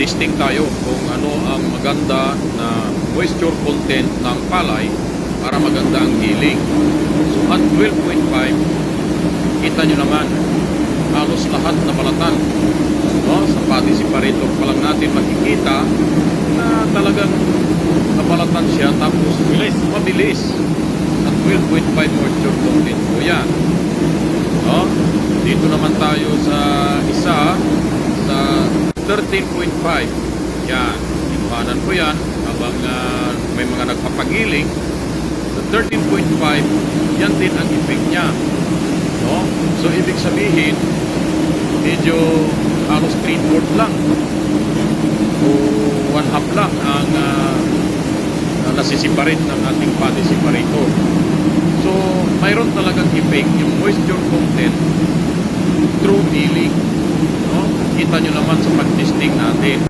mag-testing tayo kung ano ang maganda na moisture content ng palay para maganda ang healing. So at 12.5, kita nyo naman, halos lahat na balatan. No? Sa pati separator pa lang natin makikita na talagang nabalatan siya tapos Bilis. mabilis. At 12.5 moisture content po yan. No? Dito naman tayo sa isa sa 13.5. Yan. Impanan ko yan habang ah, may mga nagpapagiling. Sa 13.5, yan din ang effect niya. No? So, ibig sabihin, medyo halos 3 fourth lang o 1 half lang ang uh, nasisiparate ng ating body separator. So, mayroon talagang effect yung moisture content through healing. No? Kita nyo naman sa pag-testing natin.